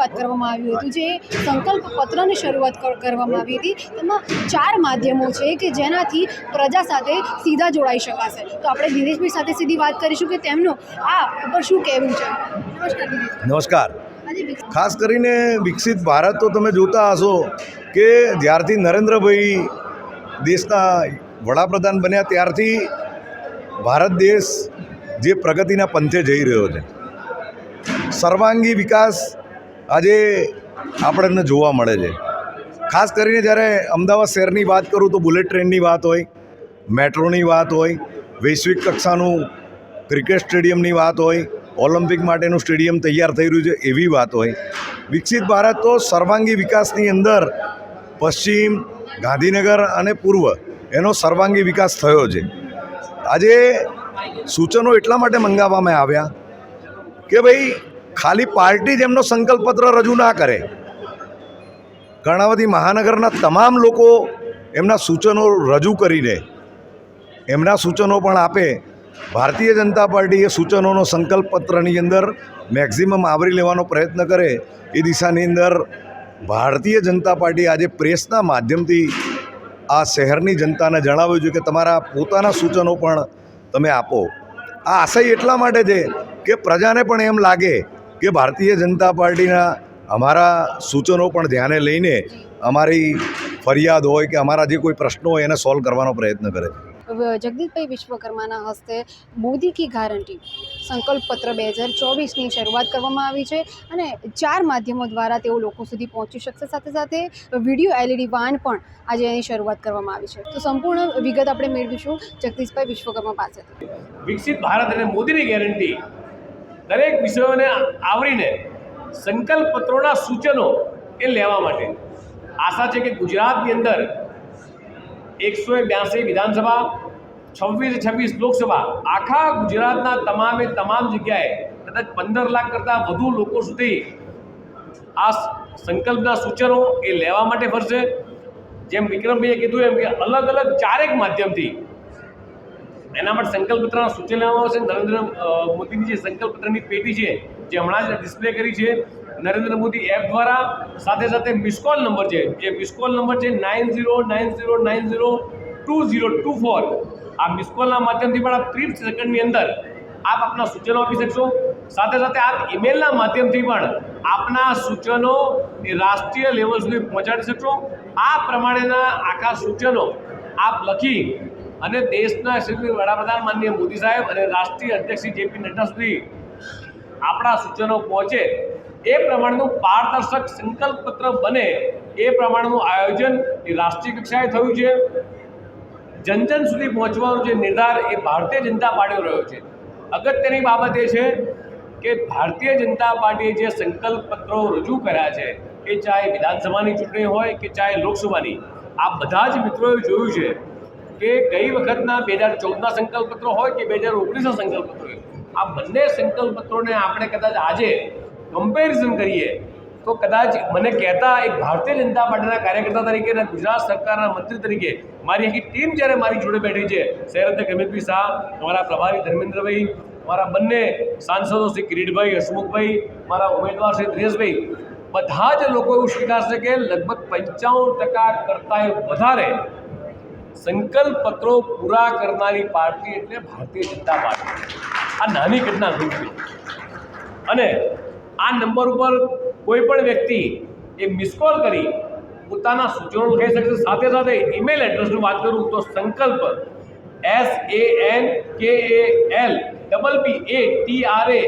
વાત કરવામાં આવ્યું હતું. જે સંકલ્પ પત્રની શરૂઆત કરવામાં આવી હતી. તેમાં ચાર માધ્યમો છે કે જેનાથી પ્રજા સાથે સીધા જોડાઈ શકાશે. તો આપણે દિનેશભાઈ સાથે સીધી વાત કરીશું કે તેમનું આ ઉપર શું કહેવું છે? નમસ્કાર નમસ્કાર. ખાસ કરીને વિકસિત ભારત તો તમે જોતા હશો કે જ્યારથી નરેન્દ્રભાઈ દેશના વડાપ્રધાન બન્યા ત્યારથી ભારત દેશ જે પ્રગતિના પંથે જઈ રહ્યો છે. સર્વાંગી વિકાસ આજે આપણને જોવા મળે છે. ખાસ કરીને જ્યારે અમદાવાદ શહેરની વાત કરું તો બુલેટ ટ્રેનની વાત હોય, મેટ્રોની વાત હોય, વૈશ્વિક કક્ષાનું ક્રિકેટ સ્ટેડિયમની વાત હોય, ઓલિમ્પિક માટેનું સ્ટેડિયમ તૈયાર થઈ રહ્યું છે એવી વાત હોય. વિકસિત ભારત તો સર્વાંગી વિકાસની અંદર પશ્ચિમ, ગાંધીનગર અને પૂર્વ એનો સર્વાંગી વિકાસ થયો છે. આજે સૂચનો એટલા માટે મંગાવવામાં આવ્યા કે ભાઈ ખાલી પાર્ટી જ એમનો સંકલ્પપત્ર રજૂ ના કરે. કર્ણાવતી મહાનગરના તમામ લોકો એમના સૂચનો રજૂ કરીને, એમના સૂચનો પણ આપે. ભારતીય જનતા પાર્ટી એ સૂચનોનો સંકલ્પપત્રની અંદર મેક્ઝિમમ આવરી લેવાનો પ્રયત્ન કરે. એ દિશાની અંદર ભારતીય જનતા પાર્ટી આજે પ્રેસના માધ્યમથી આ શહેરની જનતાને જણાવ્યું છે કે તમારા પોતાના સૂચનો પણ તમે આપો. આ આશય એટલા માટે છે કે પ્રજાને પણ એમ લાગે કે ભારતીય જનતા પાર્ટીના અમારા સૂચનો પણ ધ્યાને લઈને અમારી ફરિયાદ હોય કે અમારા જે કોઈ પ્રશ્નો હોય એને સોલ્વ કરવાનો પ્રયત્ન કરે છે. જગદીશભાઈ વિશ્વકર્માના હસ્તે મોદી કી ગારંટી સંકલ્પ પત્ર બે હજાર ચોવીસની શરૂઆત કરવામાં આવી છે અને ચાર માધ્યમો દ્વારા તેઓ લોકો સુધી પહોંચી શકશે. સાથે સાથે વીડિયો એલઈડી વાન પણ આજે એની શરૂઆત કરવામાં આવી છે. તો સંપૂર્ણ વિગત આપણે મેળવીશું જગદીશભાઈ વિશ્વકર્મા પાસેથી. વિકસિત ભારત અને મોદીની ગેરંટી દરેક વિષયોને આવરીને સંકલ્પત્રોના સૂચનો એ લેવા માટે. આશા છે કે ગુજરાતની અંદર એકસો બ્યાસી વિધાનસભા, છવ્વીસ છવ્વીસ લોકસભા આખા ગુજરાતના તમામે તમામ જગ્યાએ કદાચ પંદર લાખ કરતાં વધુ લોકો સુધી આ સંકલ્પના સૂચનો એ લેવા માટે ફરશે. જેમ વિક્રમભાઈએ કીધું એમ કે અલગ અલગ ચારેક માધ્યમથી એના માટે સંકલ્પપત્રના સૂચનાઓ આવશે નરેન્દ્ર મોદીની જે સંકલ્પપત્રની પેટી છે, જે હમણાં જ ડિસ્પ્લે કરી છે, નરેન્દ્ર મોદી એપ દ્વારા સાથે સાથે મિસકોલ નંબર છે, જે મિસકોલ નંબર છે nine zero nine zero nine zero two zero two four આ મિસકોલના માધ્યમથી પણ આપ ત્રીસ સેકન્ડની અંદર આપ આપના સૂચનો આપી શકશો. સાથે સાથે આપ ઈમેલના માધ્યમથી પણ આપના સૂચનો રાષ્ટ્રીય લેવલ સુધી પહોંચાડી શકશો. આ પ્રમાણેના આખા સૂચનો આપ લખી અને દેશના શ્રી વડાપ્રધાન માનનીય મોદી સાહેબ અને રાષ્ટ્રીય અધ્યક્ષ શ્રી જેપી નડ્ડા સુધી આપણા સૂચનો પહોંચે. એ પ્રમાણેનું પારદર્શક સંકલ્પ પત્ર બને એ પ્રમાણેનું આયોજન એ રાષ્ટ્રીય કક્ષાએ થયું છે. જન જન સુધી પહોંચવાનો જે નિર્ધાર એ ભારતીય જનતા પાર્ટીનો રહ્યો છે. અગત્યની બાબત એ છે કે ભારતીય જનતા પાર્ટીએ જે સંકલ્પ પત્રો રજૂ કર્યા છે, એ ચાહે વિધાનસભાની ચૂંટણી હોય કે ચાહે લોકસભાની, આ બધા જ મિત્રોએ જોયું છે કે ગઈ વખતના બે હજાર ચૌદના સંકલ્પપત્રો હોય કે બે હજાર ઓગણીસના સંકલ્પપત્રો હોય, આ બંને સંકલ્પપત્રોને આપણે કદાચ આજે કમ્પેરિઝન કરીએ, તો કદાચ મને કહેતા એક ભારતીય જનતા પાર્ટીના કાર્યકર્તા તરીકે અને ગુજરાત સરકારના મંત્રી તરીકે મારી આખી ટીમ જ્યારે મારી જોડે બેઠી છે શહેર અધ્યક્ષ ગમિતભાઈ શાહ, અમારા પ્રભારી ધર્મેન્દ્રભાઈ મારા બંને સાંસદો શ્રી કિરીટભાઈ, હસમુખભાઈ મારા ઉમેદવાર શ્રી દિનેશભાઈ, બધા જ લોકો એવું સ્વીકારશે કે લગભગ પંચાવન ટકા કરતાં વધારે સંકલ્પ પત્રો પૂરા કરનારી પાર્ટી એટલે ભારતીય જનતા પાર્ટી. આ નાની ઘટના નથી અને આ નંબર ઉપર કોઈ પણ વ્યક્તિ એ મિસ કોલ કરી પોતાના સૂચનો કહી શકશે. સાથે સાથે ઈમેલ એડ્રેસની વાત કરું તો સંકલ્પ S A N K A L double P A T R A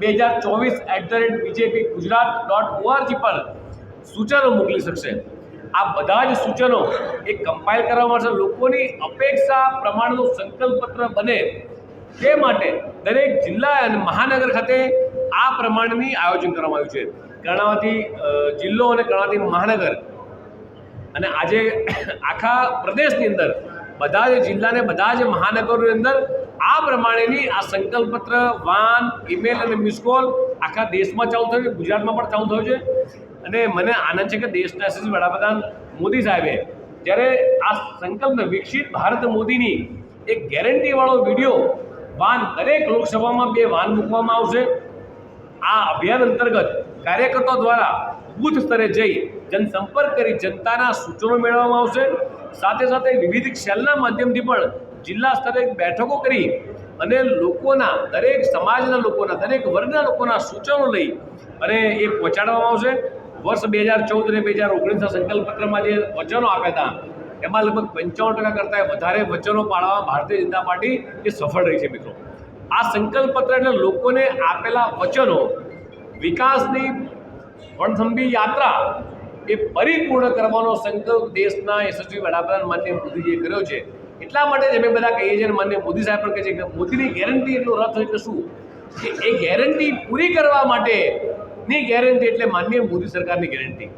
બે હજાર ચોવીસ at the rate BJP Gujarat dot ORG પર સૂચનો મોકલી શકશે. આ બધા જ સૂચનો એ કમ્પાઇલ કરવા માટે લોકોની અપેક્ષા પ્રમાણનું સંકલ્પ પત્ર બને તે માટે દરેક જિલ્લા અને મહાનગર ખાતે આ પ્રમાણની આયોજન કરવામાં આવ્યું છે. કર્ણાવતી જિલ્લો અને કર્ણાવતી મહાનગર અને આજે આખા પ્રદેશની અંદર બધા જ જિલ્લાને બધા જ મહાનગરોની અંદર આ પ્રમાણેની આ સંકલ્પપત્ર, વાન ઈમેલ અને મિસ કોલ આખા દેશમાં ચાલુ થયું છે. ગુજરાતમાં પણ ચાલુ થયું છે. અને મને આનંદ છે કે દેશના શ્રી વડાપ્રધાન મોદી સાહેબે જ્યારે આ સંકલ્પ વિકસિત ભારત મોદીની એક ગેરંટીવાળો વીડિયો વાન દરેક લોકસભામાં બે વાન મૂકવામાં આવશે. આ અભિયાન અંતર્ગત કાર્યકર્તાઓ દ્વારા બૂથ સ્તરે જઈ જનસંપર્ક કરી જનતાના સૂચનો મેળવવામાં આવશે. સાથે સાથે વિવિધ સેલના માધ્યમથી પણ જિલ્લા સ્તરે બેઠકો કરી અને લોકોના દરેક સમાજના લોકોના, દરેક વર્ગના લોકોના સૂચનો લઈ અને એ પહોંચાડવામાં આવશે. વર્ષ બે હજાર ચૌદ અને બે હજાર ઓગણીસના સંકલ્પપત્રમાં જે વચનો આપ્યા હતા, એમાં લગભગ પંચાવન ટકા કરતાં વધારે વચનો પાળવામાં ભારતીય જનતા પાર્ટી એ સફળ રહી છે મિત્રો. આ સંકલ્પપત્ર એટલે લોકોને આપેલા વચનો, વિકાસની વણથંભી યાત્રા એ પરિપૂર્ણ કરવાનો સંકલ્પ દેશના યશસ્વી વડાપ્રધાન માન્ય મોદીજીએ કર્યો છે. એટલા માટે જ અમે બધા કહીએ છીએ માન્ય મોદી સાહેબ પણ કહે છે કે મોદીની ગેરંટી એટલો રથ એટલે શું? કે એ ગેરંટી પૂરી કરવા માટેની ગેરંટી એટલે માન્ય મોદી સરકારની ગેરંટી